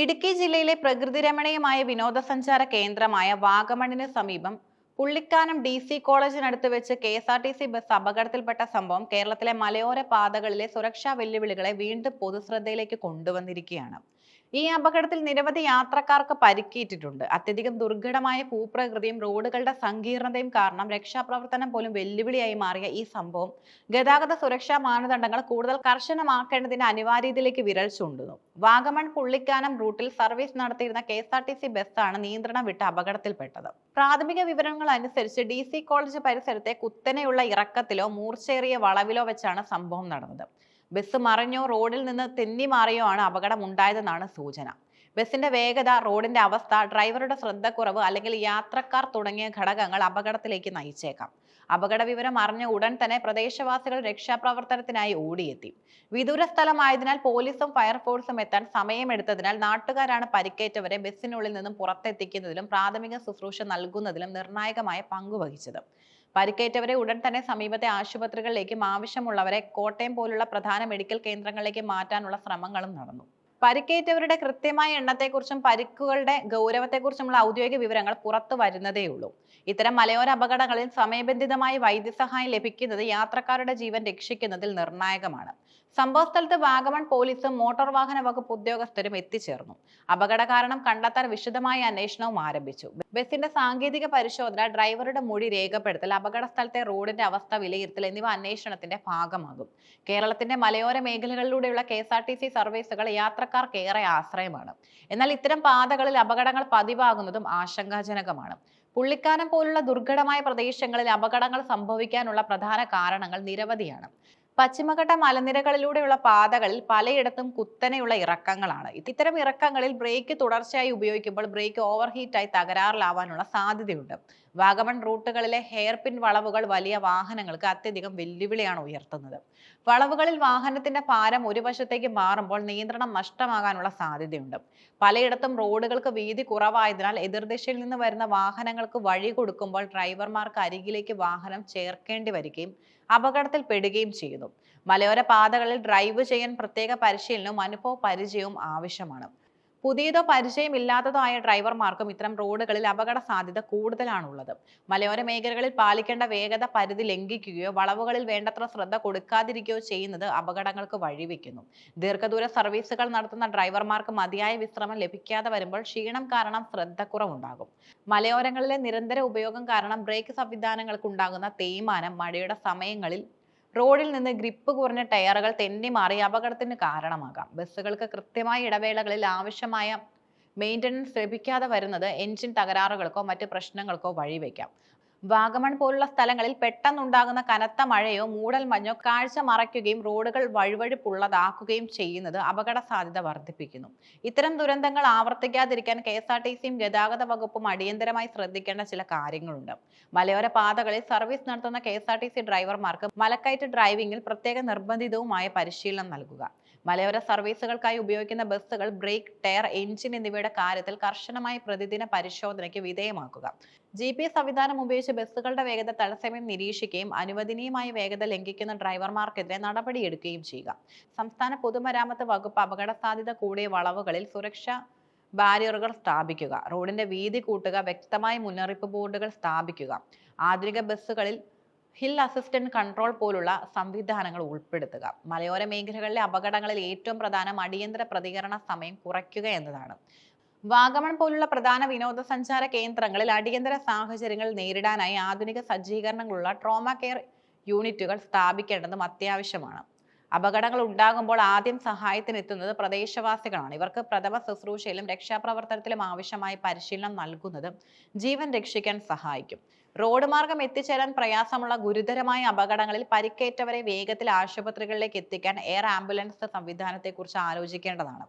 ഇടുക്കി ജില്ലയിലെ പ്രകൃതിരമണീയമായ വിനോദസഞ്ചാര കേന്ദ്രമായ വാഗമണിന് സമീപം പുള്ളിക്കാനം ഡി സി കോളേജിനടുത്ത് വെച്ച് K S R T C bus അപകടത്തിൽപ്പെട്ട സംഭവം കേരളത്തിലെ മലയോര പാതകളിലെ സുരക്ഷാ വെല്ലുവിളികളെ വീണ്ടും പൊതുശ്രദ്ധയിലേക്ക് കൊണ്ടുവന്നിരിക്കുകയാണ്. ഈ അപകടത്തിൽ നിരവധി യാത്രക്കാർക്ക് പരിക്കേറ്റിട്ടുണ്ട്. അത്യധികം ദുർഘടമായ ഭൂപ്രകൃതിയും റോഡുകളുടെ സങ്കീർണതയും കാരണം രക്ഷാപ്രവർത്തനം പോലും വെല്ലുവിളിയായി മാറിയ ഈ സംഭവം ഗതാഗത സുരക്ഷാ മാനദണ്ഡങ്ങൾ കൂടുതൽ കർശനമാക്കേണ്ടതിന്റെ അനിവാര്യതയിലേക്ക് വിരൽ ചൂണ്ടുന്നു. വാഗമൺ പുള്ളിക്കാനം റൂട്ടിൽ സർവീസ് നടത്തിയിരുന്ന K S R T C ബസ്സാണ് നിയന്ത്രണം വിട്ട് അപകടത്തിൽപ്പെട്ടത്. പ്രാഥമിക വിവരങ്ങൾ അനുസരിച്ച് ഡി സി കോളേജ് പരിസരത്തെ കുത്തനെയുള്ള ഇറക്കത്തിലോ മൂർച്ചേറിയ വളവിലോ വെച്ചാണ് സംഭവം നടന്നത്. ബസ് മറിഞ്ഞോ റോഡിൽ നിന്ന് തെന്നി മാറിയോ ആണ് അപകടം ഉണ്ടായതെന്നാണ് സൂചന. ബസിന്റെ വേഗത റോഡിന്റെ അവസ്ഥ ഡ്രൈവറുടെ ശ്രദ്ധക്കുറവ് അല്ലെങ്കിൽ യാത്രക്കാർ തുടങ്ങിയ ഘടകങ്ങൾ അപകടത്തിലേക്ക് നയിച്ചേക്കാം. അപകട വിവരം അറിഞ്ഞ ഉടൻ തന്നെ പ്രദേശവാസികൾ രക്ഷാപ്രവർത്തനത്തിനായി ഓടിയെത്തി. വിദൂര സ്ഥലമായതിനാൽ പോലീസും ഫയർഫോഴ്സും എത്താൻ സമയമെടുത്തതിനാൽ നാട്ടുകാരാണ് പരിക്കേറ്റവരെ ബസ്സിനുള്ളിൽ നിന്നും പുറത്തെത്തിക്കുന്നതിലും പ്രാഥമിക ശുശ്രൂഷ നൽകുന്നതിലും നിർണായകമായ പങ്കുവഹിച്ചത്. പരിക്കേറ്റവരെ ഉടൻ തന്നെ സമീപത്തെ ആശുപത്രികളിലേക്കും ആവശ്യമുള്ളവരെ കോട്ടയം പോലുള്ള പ്രധാന മെഡിക്കൽ കേന്ദ്രങ്ങളിലേക്ക് മാറ്റാനുള്ള ശ്രമങ്ങളും നടന്നു. പരിക്കേറ്റവരുടെ കൃത്യമായ എണ്ണത്തെക്കുറിച്ചും പരിക്കുകളുടെ ഗൗരവത്തെക്കുറിച്ചുമുള്ള ഔദ്യോഗിക വിവരങ്ങൾ പുറത്തു വരുന്നതേയുള്ളൂ ഇത്തരം മലയോര അപകടങ്ങളിൽ സമയബന്ധിതമായി വൈദ്യസഹായം ലഭിക്കുന്നത് യാത്രക്കാരുടെ ജീവൻ രക്ഷിക്കുന്നതിൽ നിർണായകമാണ്. സംഭവസ്ഥലത്ത് വാഗമൺ പോലീസും മോട്ടോർ വാഹന വകുപ്പ് ഉദ്യോഗസ്ഥരും എത്തിച്ചേർന്നു. അപകട കാരണം കണ്ടെത്താൻ വിശദമായ അന്വേഷണവും ആരംഭിച്ചു. ബസിന്റെ സാങ്കേതിക പരിശോധന ഡ്രൈവറുടെ മൊഴി രേഖപ്പെടുത്തൽ അപകട സ്ഥലത്തെ റോഡിന്റെ അവസ്ഥ വിലയിരുത്തൽ എന്നിവ അന്വേഷണത്തിന്റെ ഭാഗമാകും. കേരളത്തിന്റെ മലയോര മേഖലകളിലൂടെയുള്ള K S R T C സർവീസുകൾ യാത്രക്കാർക്ക് ഏറെ ആശ്രയമാണ്. എന്നാൽ ഇത്തരം പാതകളിൽ അപകടങ്ങൾ പതിവാകുന്നതും ആശങ്കാജനകമാണ്. പുള്ളിക്കാനം പോലുള്ള ദുർഘടമായ പ്രദേശങ്ങളിൽ അപകടങ്ങൾ സംഭവിക്കാനുള്ള പ്രധാന കാരണങ്ങൾ നിരവധിയാണ്. പശ്ചിമഘട്ട മലനിരകളിലൂടെയുള്ള പാതകളിൽ പലയിടത്തും കുത്തനെയുള്ള ഇറക്കങ്ങളാണ്. ഇത്തരം ഇറക്കങ്ങളിൽ ബ്രേക്ക് തുടർച്ചയായി ഉപയോഗിക്കുമ്പോൾ ബ്രേക്ക് ഓവർഹീറ്റായി തകരാറിലാവാനുള്ള സാധ്യതയുണ്ട്. വാഗമൺ റൂട്ടുകളിലെ ഹെയർപിൻ വളവുകൾ വലിയ വാഹനങ്ങൾക്ക് അത്യധികം വെല്ലുവിളിയാണ് ഉയർത്തുന്നത്. വളവുകളിൽ വാഹനത്തിന്റെ ഭാരം ഒരു വശത്തേക്ക് മാറുമ്പോൾ നിയന്ത്രണം നഷ്ടമാകാനുള്ള സാധ്യതയുണ്ട്. പലയിടത്തും റോഡുകൾക്ക് വീതി കുറവായതിനാൽ എതിർദിശയിൽ നിന്ന് വരുന്ന വാഹനങ്ങൾക്ക് വഴി കൊടുക്കുമ്പോൾ ഡ്രൈവർമാർക്ക് അരികിലേക്ക് വാഹനം ചേർക്കേണ്ടി വരികയും അപകടത്തിൽ പെടുകയും ചെയ്യുന്നു. മലയോര പാതകളിൽ ഡ്രൈവ് ചെയ്യാൻ പ്രത്യേക പരിശീലനവും അനുഭവ പരിചയവും ആവശ്യമാണ്. പുതിയതോ പരിചയമില്ലാത്തതോ ആയ ഡ്രൈവർമാർക്കും ഇത്തരം റോഡുകളിൽ അപകട സാധ്യത കൂടുതലാണുള്ളത്. മലയോര മേഖലകളിൽ പാലിക്കേണ്ട വേഗത പരിധി ലംഘിക്കുകയോ വളവുകളിൽ വേണ്ടത്ര ശ്രദ്ധ കൊടുക്കാതിരിക്കുകയോ ചെയ്യുന്നത് അപകടങ്ങൾക്ക് വഴിവെക്കുന്നു. ദീർഘദൂര സർവീസുകൾ നടത്തുന്ന ഡ്രൈവർമാർക്ക് മതിയായ വിശ്രമം ലഭിക്കാതെ വരുമ്പോൾ ക്ഷീണം കാരണം ശ്രദ്ധക്കുറവുണ്ടാകും. മലയോരങ്ങളിലെ നിരന്തര ഉപയോഗം കാരണം ബ്രേക്ക് സംവിധാനങ്ങൾക്ക് ഉണ്ടാകുന്ന തേയ്മാനം മഴയുടെ സമയങ്ങളിൽ റോഡിൽ നിന്ന് ഗ്രിപ്പ് കുറഞ്ഞ ടയറുകൾ തെന്നി മാറി അപകടത്തിന് കാരണമാകാം. ബസ്സുകൾക്ക് കൃത്യമായ ഇടവേളകളിൽ ആവശ്യമായ മെയിന്റനൻസ് ലഭിക്കാതെ വരുന്നത് എൻജിൻ തകരാറുകൾക്കോ മറ്റ് പ്രശ്നങ്ങൾക്കോ വഴിവെക്കാം. വാഗമൺ പോലുള്ള സ്ഥലങ്ങളിൽ പെട്ടെന്നുണ്ടാകുന്ന കനത്ത മഴയോ മൂടൽ മഞ്ഞോ കാഴ്ച മറയ്ക്കുകയും റോഡുകൾ വഴുവഴുപ്പുള്ളതാക്കുകയും ചെയ്യുന്നത് അപകട സാധ്യത വർദ്ധിപ്പിക്കുന്നു. ഇത്തരം ദുരന്തങ്ങൾ ആവർത്തിക്കാതിരിക്കാൻ കെ എസ് ആർ ടി സിയും ഗതാഗത വകുപ്പും അടിയന്തരമായി ശ്രദ്ധിക്കേണ്ട ചില കാര്യങ്ങളുണ്ട്. മലയോര പാതകളിൽ സർവീസ് നടത്തുന്ന K S R T C ഡ്രൈവർമാർക്ക് മലക്കയറ്റ് ഡ്രൈവിംഗിൽ പ്രത്യേക നിർബന്ധിതവുമായ പരിശീലനം നൽകുക. മലയോര സർവീസുകൾക്കായി ഉപയോഗിക്കുന്ന ബസ്സുകൾ ബ്രേക്ക് ടയർ എഞ്ചിൻ എന്നിവയുടെ കാര്യത്തിൽ കർശനമായ പ്രതിദിന പരിശോധനയ്ക്ക് വിധേയമാക്കുക. ജി പി സംവിധാനം ഉപയോഗിച്ച് ബസ്സുകളുടെ വേഗത തത്സമയം നിരീക്ഷിക്കുകയും അനുവദനീയമായ വേഗത ലംഘിക്കുന്ന ഡ്രൈവർമാർക്കെതിരെ നടപടിയെടുക്കുകയും ചെയ്യുക. സംസ്ഥാന പൊതുമരാമത്ത് വകുപ്പ് അപകട സാധ്യത കൂടിയ വളവുകളിൽ സുരക്ഷാ ബാരിയറുകൾ സ്ഥാപിക്കുക. റോഡിന്റെ വീതി കൂട്ടുക വ്യക്തമായ മുന്നറിയിപ്പ് ബോർഡുകൾ സ്ഥാപിക്കുക. ആധുനിക ബസ്സുകളിൽ ഹിൽ അസിസ്റ്റന്റ് കൺട്രോൾ പോലുള്ള സംവിധാനങ്ങൾ ഉൾപ്പെടുത്തുക. മലയോര മേഖലകളിലെ അപകടങ്ങളിൽ ഏറ്റവും പ്രധാനം അടിയന്തര പ്രതികരണ സമയം കുറയ്ക്കുക എന്നതാണ്. വാഗമൺ പോലുള്ള പ്രധാന വിനോദസഞ്ചാര കേന്ദ്രങ്ങളിൽ അടിയന്തര സാഹചര്യങ്ങൾ നേരിടാനായി ആധുനിക സജ്ജീകരണങ്ങളുള്ള ട്രോമ കെയർ യൂണിറ്റുകൾ സ്ഥാപിക്കേണ്ടതും അത്യാവശ്യമാണ്. അപകടങ്ങൾ ഉണ്ടാകുമ്പോൾ ആദ്യം സഹായത്തിനെത്തുന്നത് പ്രദേശവാസികളാണ്. ഇവർക്ക് പ്രഥമ ശുശ്രൂഷയിലും രക്ഷാപ്രവർത്തനത്തിലും ആവശ്യമായ പരിശീലനം നൽകുന്നത് ജീവൻ രക്ഷിക്കാൻ സഹായിക്കും. റോഡ് മാർഗം എത്തിച്ചേരാൻ പ്രയാസമുള്ള ഗുരുതരമായ അപകടങ്ങളിൽ പരിക്കേറ്റവരെ വേഗത്തിൽ ആശുപത്രികളിലേക്ക് എത്തിക്കാൻ എയർ ആംബുലൻസ് സംവിധാനത്തെക്കുറിച്ച് ആലോചിക്കേണ്ടതാണ്.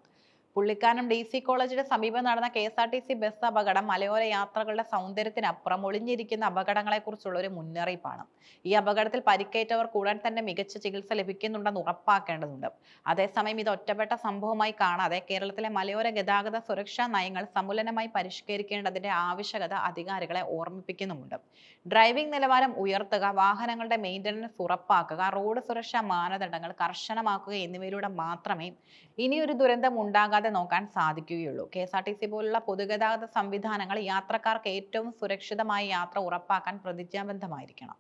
പുള്ളിക്കാനം ഡി സി കോളേജിന് സമീപം നടന്ന K S R T C bus അപകടം മലയോര യാത്രകളുടെ സൗന്ദര്യത്തിനപ്പുറം ഒളിഞ്ഞിരിക്കുന്ന അപകടങ്ങളെക്കുറിച്ചുള്ള ഒരു മുന്നറിയിപ്പാണ്. ഈ അപകടത്തിൽ പരിക്കേറ്റവർക്ക് ഉടൻ തന്നെ മികച്ച ചികിത്സ ലഭിക്കുന്നുണ്ടെന്ന് ഉറപ്പാക്കേണ്ടതുണ്ട്. അതേസമയം ഇത് ഒറ്റപ്പെട്ട സംഭവമായി കാണാതെ കേരളത്തിലെ മലയോര ഗതാഗത സുരക്ഷാ നയങ്ങൾ സമുലനമായി പരിഷ്കരിക്കേണ്ടതിന്റെ ആവശ്യകത അധികാരികളെ ഓർമ്മിപ്പിക്കുന്നുമുണ്ട്. ഡ്രൈവിംഗ് നിലവാരം ഉയർത്തുക വാഹനങ്ങളുടെ മെയിന്റനൻസ് ഉറപ്പാക്കുക റോഡ് സുരക്ഷാ മാനദണ്ഡങ്ങൾ കർശനമാക്കുക എന്നിവയിലൂടെ മാത്രമേ ഇനിയൊരു ദുരന്തം ഉണ്ടാകാതെ വരാതെ നോക്കാൻ സാധിക്കുകയുള്ളൂ. K S R T C പോലുള്ള പൊതുഗതാഗത സംവിധാനങ്ങൾ യാത്രക്കാർക്ക് ഏറ്റവും സുരക്ഷിതമായ യാത്ര ഉറപ്പാക്കാൻ പ്രതിജ്ഞാബദ്ധമായിരിക്കണം.